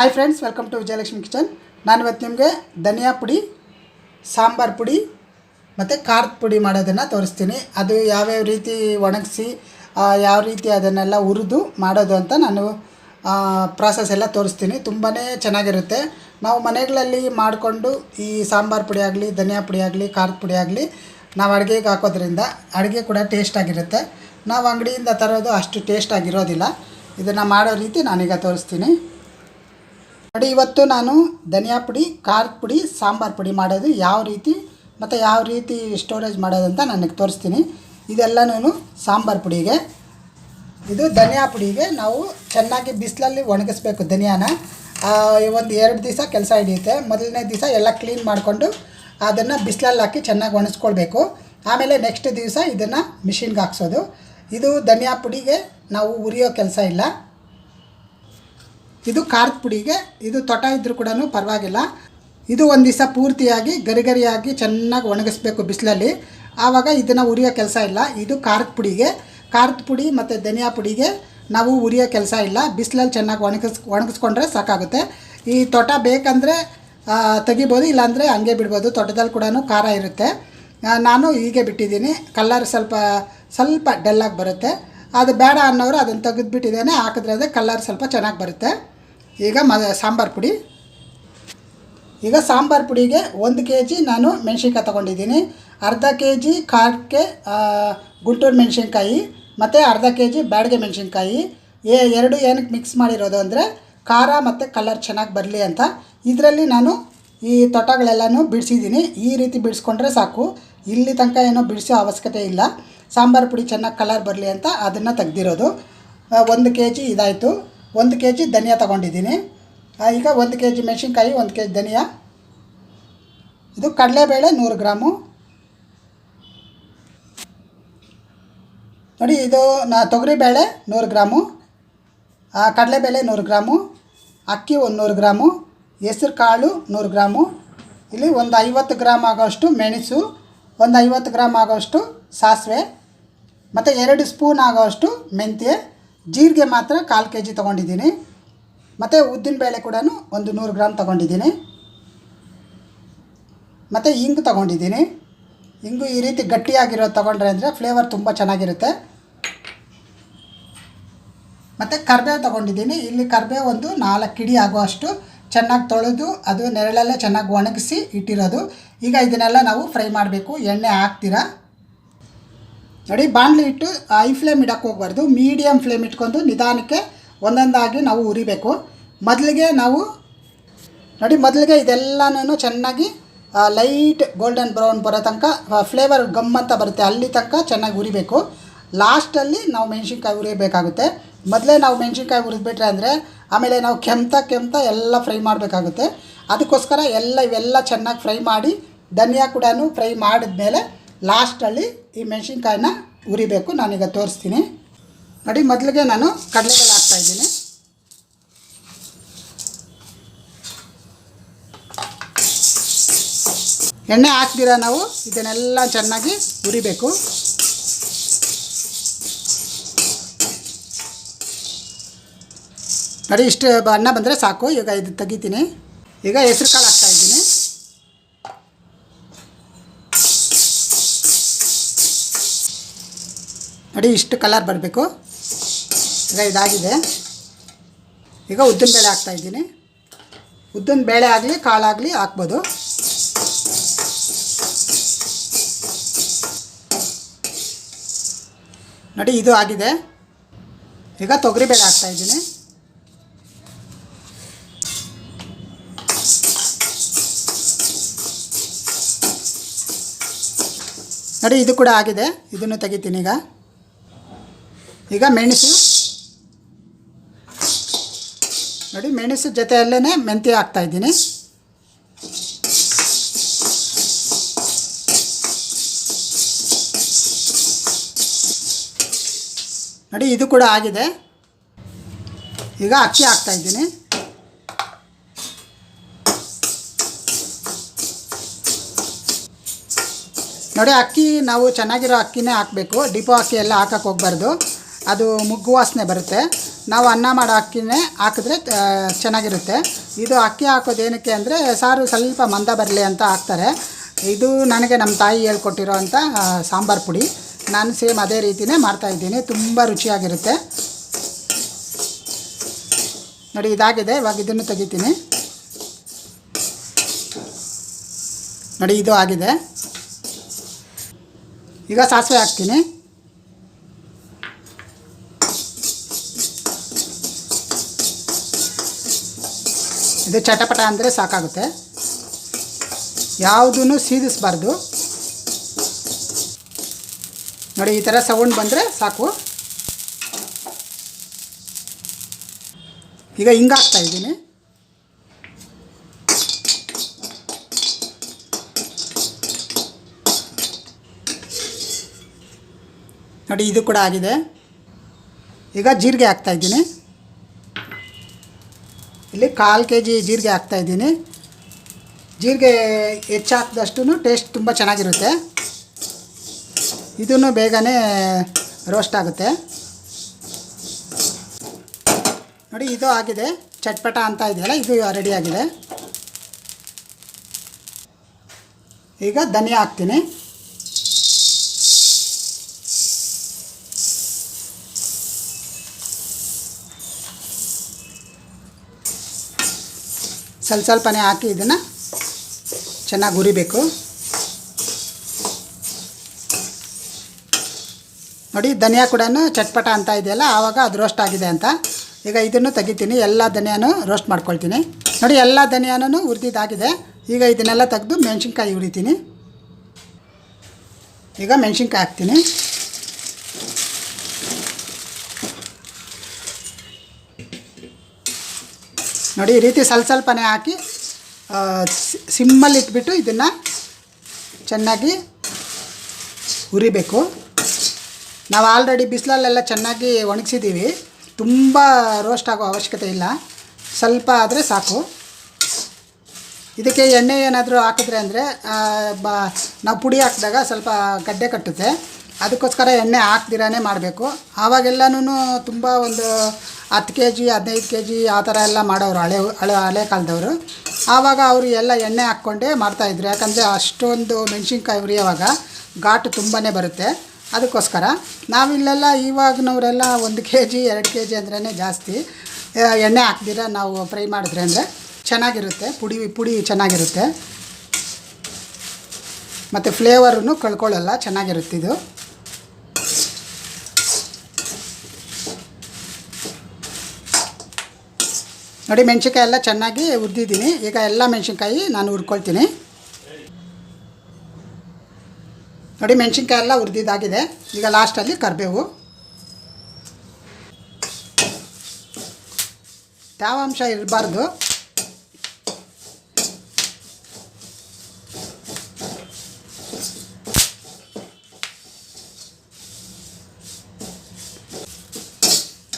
Hi friends welcome to Vijayalakshmi kitchen ನಾನು ಇವತ್ತು ನಿಮಗೆ ಧನಿಯಾ ಪುಡಿ, ಸಾಂಬಾರು ಪುಡಿ ಮತ್ತು ಖಾರದ ಪುಡಿ ಮಾಡೋದನ್ನು ತೋರಿಸ್ತೀನಿ. ಅದು ಯಾವ್ಯಾವ ರೀತಿ ಒಣಗಿಸಿ ಯಾವ ರೀತಿ ಅದನ್ನೆಲ್ಲ ಹುರಿದು ಮಾಡೋದು ಅಂತ ನಾನು ಪ್ರಾಸೆಸ್ ಎಲ್ಲ ತೋರಿಸ್ತೀನಿ. ತುಂಬಾ ಚೆನ್ನಾಗಿರುತ್ತೆ. ನಾವು ಮನೆಗಳಲ್ಲಿ ಮಾಡಿಕೊಂಡು ಈ ಸಾಂಬಾರು ಪುಡಿ ಆಗಲಿ, ಧನಿಯಾ ಪುಡಿ ಆಗಲಿ, ಖಾರದ ಪುಡಿ ಆಗಲಿ, ನಾವು ಅಡುಗೆಗೆ ಹಾಕೋದ್ರಿಂದ ಅಡುಗೆ ಕೂಡ ಟೇಸ್ಟಾಗಿರುತ್ತೆ ನಾವು ಅಂಗಡಿಯಿಂದ ತರೋದು ಅಷ್ಟು ಟೇಸ್ಟ್ ಆಗಿರೋದಿಲ್ಲ. ಇದನ್ನು ಮಾಡೋ ರೀತಿ ನಾನೀಗ ತೋರಿಸ್ತೀನಿ. ನೋಡಿ, ಇವತ್ತು ನಾನು ಧನಿಯಾ ಪುಡಿ, ಖಾರದ ಪುಡಿ, ಸಾಂಬಾರು ಪುಡಿ ಮಾಡೋದು ಯಾವ ರೀತಿ ಮತ್ತು ಯಾವ ರೀತಿ ಸ್ಟೋರೇಜ್ ಮಾಡೋದು ಅಂತ ನನಗೆ ತೋರಿಸ್ತೀನಿ. ಇದೆಲ್ಲನೂ ಸಾಂಬಾರು ಪುಡಿಗೆ. ಇದು ಧನಿಯಾ ಪುಡಿಗೆ ನಾವು ಚೆನ್ನಾಗಿ ಬಿಸಿಲಲ್ಲಿ ಒಣಗಿಸ್ಬೇಕು ಧನಿಯಾನ. ಒಂದು ಎರಡು ದಿವಸ ಕೆಲಸ ಹಿಡಿಯುತ್ತೆ. ಮೊದಲನೇ ದಿವಸ ಎಲ್ಲ ಕ್ಲೀನ್ ಮಾಡಿಕೊಂಡು ಅದನ್ನು ಬಿಸಿಲಲ್ಲಿ ಹಾಕಿ ಚೆನ್ನಾಗಿ ಒಣಗಿಸ್ಕೊಳ್ಬೇಕು ಆಮೇಲೆ ನೆಕ್ಸ್ಟ್ ದಿವಸ ಇದನ್ನು ಮಿಷಿನ್ಗೆ ಹಾಕ್ಸೋದು. ಇದು ಧನಿಯಾ ಪುಡಿಗೆ ನಾವು ಉರಿಯೋ ಕೆಲಸ ಇಲ್ಲ. ಇದು ಖಾರದ ಪುಡಿಗೆ, ಇದು ತೊಟ ಇದ್ದರೂ ಕೂಡ ಪರವಾಗಿಲ್ಲ. ಇದು ಒಂದು ದಿವಸ ಪೂರ್ತಿಯಾಗಿ ಗರಿಗರಿಯಾಗಿ ಚೆನ್ನಾಗಿ ಒಣಗಿಸ್ಬೇಕು ಬಿಸಿಲಲ್ಲಿ. ಆವಾಗ ಇದನ್ನು ಉರಿಯೋ ಕೆಲಸ ಇಲ್ಲ. ಇದು ಖಾರದ ಪುಡಿಗೆ. ಖಾರದ ಪುಡಿ ಮತ್ತು ಧನಿಯಾ ಪುಡಿಗೆ ನಾವು ಉರಿಯೋ ಕೆಲಸ ಇಲ್ಲ. ಬಿಸಿಲಲ್ಲಿ ಚೆನ್ನಾಗಿ ಒಣಗಿಸ್, ಒಣಗಿಸ್ಕೊಂಡ್ರೆ ಸಾಕಾಗುತ್ತೆ. ಈ ತೋಟ ಬೇಕಂದರೆ ತೆಗಿಬೋದು, ಇಲ್ಲಾಂದರೆ ಹಂಗೆ ಬಿಡ್ಬೋದು. ತೋಟದಲ್ಲಿ ಕೂಡ ಖಾರ ಇರುತ್ತೆ. ನಾನು ಹೀಗೆ ಬಿಟ್ಟಿದ್ದೀನಿ. ಕಲ್ಲರ್ ಸ್ವಲ್ಪ ಸ್ವಲ್ಪ ಡಲ್ಲಾಗಿ ಬರುತ್ತೆ. ಅದು ಬೇಡ ಅನ್ನೋರು ಅದನ್ನು ತೆಗೆದುಬಿಟ್ಟಿದ್ದೇನೆ. ಹಾಕಿದ್ರೆ ಅದೇ ಕಲ್ಲರ್ ಸ್ವಲ್ಪ ಚೆನ್ನಾಗಿ ಬರುತ್ತೆ. ಈಗ ಮ, ಸಾಂಬಾರು ಪುಡಿ. ಈಗ ಸಾಂಬಾರು ಪುಡಿಗೆ ಒಂದು ಕೆ ಜಿ ನಾನು ಮೆಣಸಿನ್ಕಾಯಿ ತೊಗೊಂಡಿದ್ದೀನಿ. ಅರ್ಧ ಕೆ ಜಿ ಖಾರಕ್ಕೆ ಗುಂಟೂರು ಮೆಣಸಿನ್ಕಾಯಿ, ಮತ್ತು ಅರ್ಧ ಕೆ ಜಿ ಬ್ಯಾಡಗೆ ಮೆಣಸಿನ್ಕಾಯಿ. ಏ ಎರಡು ಏನಕ್ಕೆ ಮಿಕ್ಸ್ ಮಾಡಿರೋದು ಅಂದರೆ ಖಾರ ಮತ್ತು ಕಲರ್ ಚೆನ್ನಾಗಿ ಬರಲಿ ಅಂತ. ಇದರಲ್ಲಿ ನಾನು ಈ ತೊಟಗಳೆಲ್ಲನೂ ಬಿಡಿಸಿದ್ದೀನಿ. ಈ ರೀತಿ ಬಿಡಿಸ್ಕೊಂಡ್ರೆ ಸಾಕು. ಇಲ್ಲಿ ತನಕ ಏನೋ ಬಿಡಿಸೋ ಅವಶ್ಯಕತೆ ಇಲ್ಲ. ಸಾಂಬಾರು ಪುಡಿ ಚೆನ್ನಾಗಿ ಕಲರ್ ಬರಲಿ ಅಂತ ಅದನ್ನು ತೆಗ್ದಿರೋದು. ಒಂದು ಕೆ ಜಿ ಇದಾಯಿತು. ಒಂದು ಕೆ ಜಿ ಧನಿಯಾ ತೊಗೊಂಡಿದ್ದೀನಿ. ಈಗ ಒಂದು ಕೆ ಜಿ ಮೆಣಸಿನ್ಕಾಯಿ, ಒಂದು ಕೆ ಜಿ ಧನಿಯಾ. ಇದು ಕಡಲೆಬೇಳೆ ನೂರು ಗ್ರಾಮು. ನೋಡಿ, ಇದು ನಾ ತೊಗರಿಬೇಳೆ ನೂರು ಗ್ರಾಮು. ಕಡಲೆಬೇಳೆ ನೂರು ಗ್ರಾಮು. ಅಕ್ಕಿ ಒಂದು ನೂರು ಗ್ರಾಮು. ಹೆಸ್ರು ಕಾಳು ನೂರು ಗ್ರಾಮು. ಇಲ್ಲಿ ಒಂದು ಐವತ್ತು ಗ್ರಾಮ್ ಆಗೋಷ್ಟು ಮೆಣಸು, ಒಂದು ಐವತ್ತು ಗ್ರಾಮ್ ಆಗೋಷ್ಟು ಸಾಸಿವೆ, ಮತ್ತು ಎರಡು ಸ್ಪೂನ್ ಆಗೋಷ್ಟು ಮೆಂತ್ಯ ಜೀರಿಗೆ ಮಾತ್ರ ಕಾಲು ಕೆ ಜಿ ತೊಗೊಂಡಿದ್ದೀನಿ. ಮತ್ತು ಉದ್ದಿನಬೇಳೆ ಕೂಡ ಒಂದು ನೂರು ಗ್ರಾಮ್ ತೊಗೊಂಡಿದ್ದೀನಿ. ಮತ್ತು ಇಂಗು ತೊಗೊಂಡಿದ್ದೀನಿ. ಇಂಗು ಈ ರೀತಿ ಗಟ್ಟಿಯಾಗಿರೋದು ತೊಗೊಂಡ್ರೆ ಅಂದರೆ ಫ್ಲೇವರ್ ತುಂಬ ಚೆನ್ನಾಗಿರುತ್ತೆ. ಮತ್ತು ಕರ್ಬೇವು ತೊಗೊಂಡಿದ್ದೀನಿ. ಇಲ್ಲಿ ಕರ್ಬೇವು ಒಂದು ನಾಲ್ಕು ಕಿಡಿ ಆಗುವಷ್ಟು ಚೆನ್ನಾಗಿ ತೊಳೆದು ಅದು ನೆರಳೆಲ್ಲ ಚೆನ್ನಾಗಿ ಒಣಗಿಸಿ ಇಟ್ಟಿರೋದು. ಈಗ ಇದನ್ನೆಲ್ಲ ನಾವು ಫ್ರೈ ಮಾಡಬೇಕು. ಎಣ್ಣೆ ಹಾಕ್ತೀರಾ? ನೋಡಿ, ಬಾಣಲಿ ಇಟ್ಟು ಐ ಫ್ಲೇಮ್ ಇಡಕ್ಕೆ ಹೋಗ್ಬಾರ್ದು. ಮೀಡಿಯಮ್ ಫ್ಲೇಮ್ ಇಟ್ಕೊಂಡು ನಿಧಾನಕ್ಕೆ ಒಂದೊಂದಾಗಿ ನಾವು ಉರಿಬೇಕು. ಮೊದಲಿಗೆ ನಾವು ನೋಡಿ, ಮೊದಲಿಗೆ ಇದೆಲ್ಲನೂ ಚೆನ್ನಾಗಿ ಲೈಟ್ ಗೋಲ್ಡನ್ ಬ್ರೌನ್ ಬರೋ ತನಕ ಫ್ಲೇವರ್ ಗಮ್ ಅಂತ ಬರುತ್ತೆ, ಅಲ್ಲಿ ತನಕ ಚೆನ್ನಾಗಿ ಉರಿಬೇಕು. ಲಾಸ್ಟಲ್ಲಿ ನಾವು ಮೆಣಸಿನ್ಕಾಯಿ ಉರಿಬೇಕಾಗುತ್ತೆ ಮೊದಲೇ ನಾವು ಮೆಣಸಿನ್ಕಾಯಿ ಹುರಿದ್ಬಿಟ್ರೆ ಅಂದರೆ, ಆಮೇಲೆ ನಾವು ಕೆಂಪ ಕೆಮ್ತ ಎಲ್ಲ ಫ್ರೈ ಮಾಡಬೇಕಾಗುತ್ತೆ. ಅದಕ್ಕೋಸ್ಕರ ಎಲ್ಲ ಇವೆಲ್ಲ ಚೆನ್ನಾಗಿ ಫ್ರೈ ಮಾಡಿ, ಧನಿಯಾ ಕೂಡ ಫ್ರೈ ಮಾಡಿದ್ಮೇಲೆ ಲಾಸ್ಟಲ್ಲಿ ಈ ಮೆಣಸಿನ್ಕಾಯಿನ ಉರಿಬೇಕು, ನಾನೀಗ ತೋರಿಸ್ತೀನಿ. ನೋಡಿ, ಮೊದಲಿಗೆ ನಾನು ಕಡಲೆಗಳು ಹಾಕ್ತಾಯಿದ್ದೀನಿ ಎಣ್ಣೆ ಹಾಕ್ದಿರ ನಾವು? ಇದನ್ನೆಲ್ಲ ಚೆನ್ನಾಗಿ ಉರಿಬೇಕು. ನೋಡಿ, ಇಷ್ಟು ಅನ್ನ ಬಂದರೆ ಸಾಕು. ಈಗ ಇದು ತೆಗಿತೀನಿ. ಈಗ ಹೆಸ್ರು ಕಾಳು ನೋಡಿ ಇಷ್ಟು ಕಲರ್ ಬರಬೇಕು. ಈಗ ಇದಾಗಿದೆ. ಈಗ ಉದ್ದಿನ ಬೇಳೆ ಹಾಕ್ತಾ ಇದ್ದೀನಿ. ಉದ್ದಿನ ಬೇಳೆ ಆಗಲಿ ಕಾಳಾಗಲಿ ಹಾಕ್ಬೋದು. ನೋಡಿ ಇದು ಆಗಿದೆ. ಈಗ ತೊಗರಿಬೇಳೆ ಹಾಕ್ತಾ ಇದ್ದೀನಿ. ನೋಡಿ ಇದು ಕೂಡ ಆಗಿದೆ. ಇದನ್ನು ತೆಗಿತೀನಿ ಈಗ. ಈಗ ಮೆಣಸು ನೋಡಿ, ಮೆಣಸು ಜೊತೆಯಲ್ಲೇ ಮೆಂತ್ಯ ಹಾಕ್ತಾ ಇದ್ದೀನಿ. ನೋಡಿ, ಇದು ಕೂಡ ಆಗಿದೆ. ಈಗ ಅಕ್ಕಿ ಹಾಕ್ತಾ ಇದ್ದೀನಿ. ನೋಡಿ, ಅಕ್ಕಿ, ನಾವು ಚೆನ್ನಾಗಿರೋ ಅಕ್ಕಿನೇ ಹಾಕಬೇಕು. ಡಿಪೋ ಅಕ್ಕಿ ಎಲ್ಲ ಹಾಕಕ್ಕೆ ಹೋಗ್ಬಾರ್ದು. ಅದು ಮುಗ್ಗು ವಾಸನೆ ಬರುತ್ತೆ. ನಾವು ಅನ್ನ ಮಾಡೋ ಅಕ್ಕಿನೇ ಹಾಕಿದ್ರೆ ಚೆನ್ನಾಗಿರುತ್ತೆ. ಇದು ಅಕ್ಕಿ ಹಾಕೋದು ಏನಕ್ಕೆ ಅಂದರೆ, ಸಾರು ಸ್ವಲ್ಪ ಮಂದ ಬರಲಿ ಅಂತ ಹಾಕ್ತಾರೆ. ಇದು ನನಗೆ ನಮ್ಮ ತಾಯಿ ಹೇಳ್ಕೊಟ್ಟಿರೋ ಅಂಥ ಸಾಂಬಾರು ಪುಡಿ. ನಾನು ಸೇಮ್ ಅದೇ ರೀತಿಯೇ ಮಾಡ್ತಾಯಿದ್ದೀನಿ ತುಂಬ ರುಚಿಯಾಗಿರುತ್ತೆ. ನೋಡಿ, ಇದಾಗಿದೆ. ಇವಾಗ ಇದನ್ನು ತೆಗಿತೀನಿ. ನೋಡಿ, ಇದು ಆಗಿದೆ. ಈಗ ಸಾಸಿವೆ ಹಾಕ್ತೀನಿ. ಇದು ಚಟಪಟ ಅಂದರೆ ಸಾಕಾಗುತ್ತೆ. ಯಾವುದೂ ಸೀದಿಸ್ಬಾರ್ದು. ನೋಡಿ, ಈ ಥರ ಸೌಂಡ್ ಬಂದರೆ ಸಾಕು. ಈಗ ಹಿಂಗಾಗ್ತಾ ಇದ್ದೀನಿ. ನೋಡಿ, ಇದು ಕೂಡ ಆಗಿದೆ. ಈಗ ಜೀರಿಗೆ ಹಾಕ್ತಾ ಇದ್ದೀನಿ. ಇಲ್ಲಿ ಕಾಲು ಕೆ ಜಿ ಜೀರಿಗೆ ಹಾಕ್ತಾಯಿದ್ದೀನಿ ಜೀರಿಗೆ ಹೆಚ್ಚು ಹಾಕಿದಷ್ಟು ಟೇಸ್ಟ್ ತುಂಬ ಚೆನ್ನಾಗಿರುತ್ತೆ. ಇದನ್ನು ಬೇಗನೆ ರೋಸ್ಟ್ ಆಗುತ್ತೆ. ನೋಡಿ, ಇದು ಆಗಿದೆ. ಚಟ್ಪಟ ಅಂತ ಇದೆಯಲ್ಲ, ಇದು ರೆಡಿ ಆಗಿದೆ. ಈಗ ಧನಿಯಾ ಹಾಕ್ತೀನಿ. ಸ್ವಲ್ಪ ಸ್ವಲ್ಪನೇ ಹಾಕಿ ಇದನ್ನು ಚೆನ್ನಾಗಿ ಹುರಿಬೇಕು. ನೋಡಿ, ಧನಿಯಾ ಕೂಡ ಚಟ್ಪಟ ಅಂತ ಇದೆಯಲ್ಲ, ಆವಾಗ ಅದು ರೋಸ್ಟ್ ಆಗಿದೆ ಅಂತ. ಈಗ ಇದನ್ನು ತೆಗಿತೀನಿ, ಎಲ್ಲ ಧನಿಯಾನು ರೋಸ್ಟ್ ಮಾಡ್ಕೊಳ್ತೀನಿ. ನೋಡಿ, ಎಲ್ಲ ಧನಿಯಾನು ಹುರಿದಿದ್ದಾಗಿದೆ. ಈಗ ಇದನ್ನೆಲ್ಲ ತೆಗೆದು ಮೆಣಸಿನ್ಕಾಯಿ ಹುರಿತೀನಿ. ಈಗ ಮೆಣಸಿನ್ಕಾಯಿ ಹಾಕ್ತೀನಿ. ನೋಡಿ, ಈ ರೀತಿ ಸ್ವಲ್ಪ ಸ್ವಲ್ಪನೇ ಹಾಕಿ ಸಿಮ್ಮಲ್ಲಿ ಇಟ್ಬಿಟ್ಟು ಇದನ್ನು ಚೆನ್ನಾಗಿ ಹುರಿಬೇಕು. ನಾವು ಆಲ್ರೆಡಿ ಬಿಸಿಲಲ್ಲೆಲ್ಲ ಚೆನ್ನಾಗಿ ಒಣಗಿಸಿದ್ದೀವಿ ತುಂಬ ರೋಸ್ಟ್ ಆಗೋ ಅವಶ್ಯಕತೆ ಇಲ್ಲ. ಸ್ವಲ್ಪ ಆದರೆ ಸಾಕು. ಇದಕ್ಕೆ ಎಣ್ಣೆ ಏನಾದರೂ ಹಾಕಿದ್ರೆ ಅಂದರೆ ಬ, ನಾವು ಪುಡಿ ಹಾಕಿದಾಗ ಸ್ವಲ್ಪ ಗಡ್ಡೆ ಕಟ್ಟುತ್ತೆ. ಅದಕ್ಕೋಸ್ಕರ ಎಣ್ಣೆ ಹಾಕ್ದಿರಾನೇ ಮಾಡಬೇಕು. ಆವಾಗೆಲ್ಲನೂ ತುಂಬ ಒಂದು ಹತ್ತು ಕೆ ಜಿ ಹದಿನೈದು ಕೆ ಜಿ ಆ ಥರ ಎಲ್ಲ ಮಾಡೋರು ಹಳೆ ಹಳೆ ಹಳೆ ಕಾಲದವರು. ಆವಾಗ ಅವರು ಎಲ್ಲ ಎಣ್ಣೆ ಹಾಕ್ಕೊಂಡೇ ಮಾಡ್ತಾಯಿದ್ರು ಯಾಕಂದರೆ ಅಷ್ಟೊಂದು ಮೆಣಸಿನ್ಕಾಯಿ ಉರಿಯೋವಾಗ ಘಾಟು ತುಂಬಾ ಬರುತ್ತೆ. ಅದಕ್ಕೋಸ್ಕರ ನಾವಿಲ್ಲೆಲ್ಲ ಇವಾಗಿನವರೆಲ್ಲ ಒಂದು ಕೆ ಜಿ ಎರಡು ಕೆ ಜಿ ಅಂದ್ರೇ ಜಾಸ್ತಿ ಎಣ್ಣೆ ಹಾಕ್ದಿರ ನಾವು ಫ್ರೈ ಮಾಡಿದ್ರೆ ಅಂದರೆ ಚೆನ್ನಾಗಿರುತ್ತೆ. ಪುಡಿ ಪುಡಿ ಚೆನ್ನಾಗಿರುತ್ತೆ. ಮತ್ತು ಫ್ಲೇವರೂ ಕಳ್ಕೊಳ್ಳಲ್ಲ ಚೆನ್ನಾಗಿರುತ್ತೆ ನೋಡಿ, ಮೆಣಸಿನ್ಕಾಯಿ ಎಲ್ಲ ಚೆನ್ನಾಗಿ ಉದ್ದಿದ್ದೀನಿ. ಈಗ ಎಲ್ಲ ಮೆಣಸಿನ್ಕಾಯಿ ನಾನು ಹುರ್ಕೊಳ್ತೀನಿ. ನೋಡಿ, ಮೆಣಸಿನ್ಕಾಯಿ ಎಲ್ಲ ಹುರಿದಿದ್ದಾಗಿದೆ. ಈಗ ಲಾಸ್ಟಲ್ಲಿ ಕರಿಬೇವು. ತೇವಾಂಶ ಇರಬಾರ್ದು?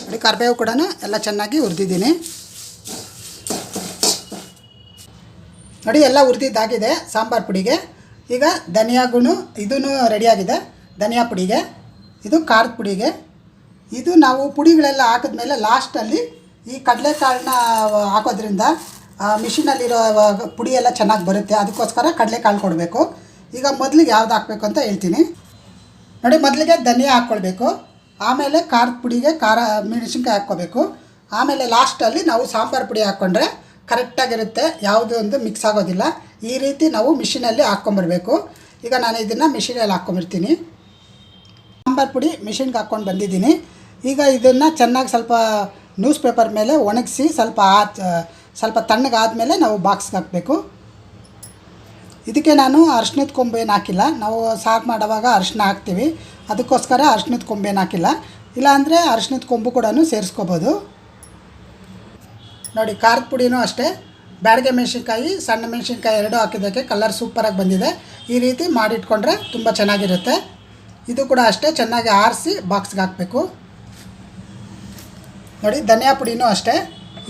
ನೋಡಿ, ಕರಿಬೇವು ಕೂಡ ಎಲ್ಲ ಚೆನ್ನಾಗಿ ಹುರಿದಿದ್ದೀನಿ. ನೋಡಿ, ಎಲ್ಲ ಉರಿದಿದ್ದಾಗಿದೆ ಸಾಂಬಾರು ಪುಡಿಗೆ. ಈಗ ಧನಿಯಾಗೂ ಇದೂ ರೆಡಿಯಾಗಿದೆ ಧನಿಯಾ ಪುಡಿಗೆ, ಇದು ಖಾರದ ಪುಡಿಗೆ. ಇದು ನಾವು ಪುಡಿಗಳೆಲ್ಲ ಹಾಕಿದ್ಮೇಲೆ ಲಾಸ್ಟಲ್ಲಿ ಈ ಕಡಲೆಕಾಳನ್ನ ಹಾಕೋದ್ರಿಂದ ಮಿಷಿನಲ್ಲಿರೋ ಪುಡಿ ಎಲ್ಲ ಚೆನ್ನಾಗಿ ಬರುತ್ತೆ. ಅದಕ್ಕೋಸ್ಕರ ಕಡಲೆಕಾಳು ಕೊಡಬೇಕು. ಈಗ ಮೊದಲಿಗೆ ಯಾವ್ದು ಹಾಕಬೇಕು ಅಂತ ಹೇಳ್ತೀನಿ. ನೋಡಿ, ಮೊದಲಿಗೆ ಧನಿಯಾ ಹಾಕ್ಕೊಳ್ಬೇಕು. ಆಮೇಲೆ ಖಾರದ ಪುಡಿಗೆ ಖಾರ, ಮೆಣಸಿನ್ಕಾಯಿ ಹಾಕ್ಕೋಬೇಕು ಆಮೇಲೆ ಲಾಸ್ಟಲ್ಲಿ ನಾವು ಸಾಂಬಾರು ಪುಡಿ ಹಾಕ್ಕೊಂಡ್ರೆ ಕರೆಕ್ಟಾಗಿರುತ್ತೆ, ಯಾವುದು ಒಂದು ಮಿಕ್ಸ್ ಆಗೋದಿಲ್ಲ. ಈ ರೀತಿ ನಾವು ಮಿಷಿನಲ್ಲಿ ಹಾಕ್ಕೊಂಬರ್ಬೇಕು ಈಗ ನಾನು ಇದನ್ನು ಮಿಷಿನಲ್ಲಿ ಹಾಕ್ಕೊಂಬಿರ್ತೀನಿ ಸಾಂಬಾರು ಪುಡಿ ಮಿಷಿನ್ಗೆ ಹಾಕ್ಕೊಂಡು ಬಂದಿದ್ದೀನಿ. ಈಗ ಇದನ್ನು ಚೆನ್ನಾಗಿ ಸ್ವಲ್ಪ ನ್ಯೂಸ್ ಪೇಪರ್ ಮೇಲೆ ಒಣಗಿಸಿ ಸ್ವಲ್ಪ ಆ- ಸ್ವಲ್ಪ ತಣ್ಣಗಾದ್ಮೇಲೆ ನಾವು ಬಾಕ್ಸ್ಗೆ ಹಾಕಬೇಕು. ಇದಕ್ಕೆ ನಾನು ಅರ್ಶಿನದ ಕೊಂಬೇನು ಹಾಕಿಲ್ಲ. ನಾವು ಸಾಕು ಮಾಡುವಾಗ ಅರ್ಶಿನ ಹಾಕ್ತೀವಿ. ಅದಕ್ಕೋಸ್ಕರ ಅರ್ಶಿನದ ಕೊಂಬೇನು ಹಾಕಿಲ್ಲ. ಇಲ್ಲಾಂದರೆ ಅರ್ಶಿನದ ಕೊಂಬು ಕೂಡ ಸೇರಿಸ್ಕೋಬೋದು. ನೋಡಿ, ಖಾರದ ಪುಡಿನೂ ಅಷ್ಟೇ. ಬ್ಯಾಡಗೆ ಮೆಣಸಿನ್ಕಾಯಿ, ಸಣ್ಣ ಮೆಣಸಿನ್ಕಾಯಿ ಎರಡೂ ಹಾಕಿದ್ದಕ್ಕೆ ಕಲರ್ ಸೂಪರಾಗಿ ಬಂದಿದೆ. ಈ ರೀತಿ ಮಾಡಿಟ್ಕೊಂಡ್ರೆ ತುಂಬ ಚೆನ್ನಾಗಿರುತ್ತೆ. ಇದು ಕೂಡ ಅಷ್ಟೇ, ಚೆನ್ನಾಗಿ ಆರಿಸಿ ಬಾಕ್ಸ್ಗೆ ಹಾಕಬೇಕು. ನೋಡಿ, ಧನಿಯಾ ಪುಡಿನೂ ಅಷ್ಟೇ.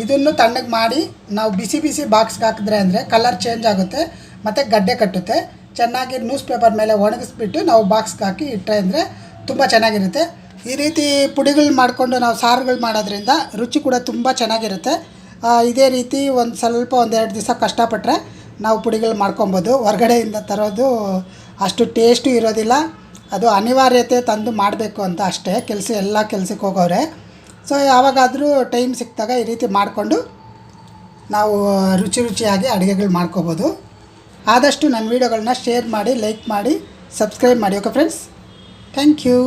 ಇದನ್ನು ತಣ್ಣಗೆ ಮಾಡಿ, ನಾವು ಬಿಸಿ ಬಿಸಿ ಬಾಕ್ಸ್ಗೆ ಹಾಕಿದ್ರೆ ಅಂದರೆ ಕಲರ್ ಚೇಂಜ್ ಆಗುತ್ತೆ, ಮತ್ತು ಗಡ್ಡೆ ಕಟ್ಟುತ್ತೆ. ಚೆನ್ನಾಗಿ ನ್ಯೂಸ್ ಪೇಪರ್ ಮೇಲೆ ಒಣಗಿಸ್ಬಿಟ್ಟು ನಾವು ಬಾಕ್ಸ್ಗೆ ಹಾಕಿ ಇಟ್ಟರೆ ಅಂದರೆ ತುಂಬ ಚೆನ್ನಾಗಿರುತ್ತೆ. ಈ ರೀತಿ ಪುಡಿಗಳು ಮಾಡಿಕೊಂಡು ನಾವು ಸಾರುಗಳು ಮಾಡೋದ್ರಿಂದ ರುಚಿ ಕೂಡ ತುಂಬ ಚೆನ್ನಾಗಿರುತ್ತೆ. ಇದೇ ರೀತಿ ಒಂದು ಸ್ವಲ್ಪ ಒಂದೆರಡು ದಿವಸ ಕಷ್ಟಪಟ್ಟರೆ ನಾವು ಪುಡಿಗಳು ಮಾಡ್ಕೊಬೋದು. ಹೊರಗಡೆಯಿಂದ ತರೋದು ಅಷ್ಟು ಟೇಸ್ಟು ಇರೋದಿಲ್ಲ. ಅದು ಅನಿವಾರ್ಯತೆ ತಂದು ಮಾಡಬೇಕು ಅಂತ ಅಷ್ಟೇ. ಕೆಲಸ, ಎಲ್ಲ ಕೆಲಸಕ್ಕೆ ಹೋಗೋರೆ ಸೊ ಯಾವಾಗಾದರೂ ಟೈಮ್ ಸಿಕ್ಕಿದಾಗ ಈ ರೀತಿ ಮಾಡಿಕೊಂಡು ನಾವು ರುಚಿ ರುಚಿಯಾಗಿ ಅಡುಗೆಗಳು ಮಾಡ್ಕೋಬೋದು. ಆದಷ್ಟು ನನ್ನ ವೀಡಿಯೋಗಳನ್ನ ಶೇರ್ ಮಾಡಿ ಲೈಕ್ ಮಾಡಿ ಸಬ್ಸ್ಕ್ರೈಬ್ ಮಾಡಿ ಓಕೆ ಫ್ರೆಂಡ್ಸ್ ಥ್ಯಾಂಕ್ ಯು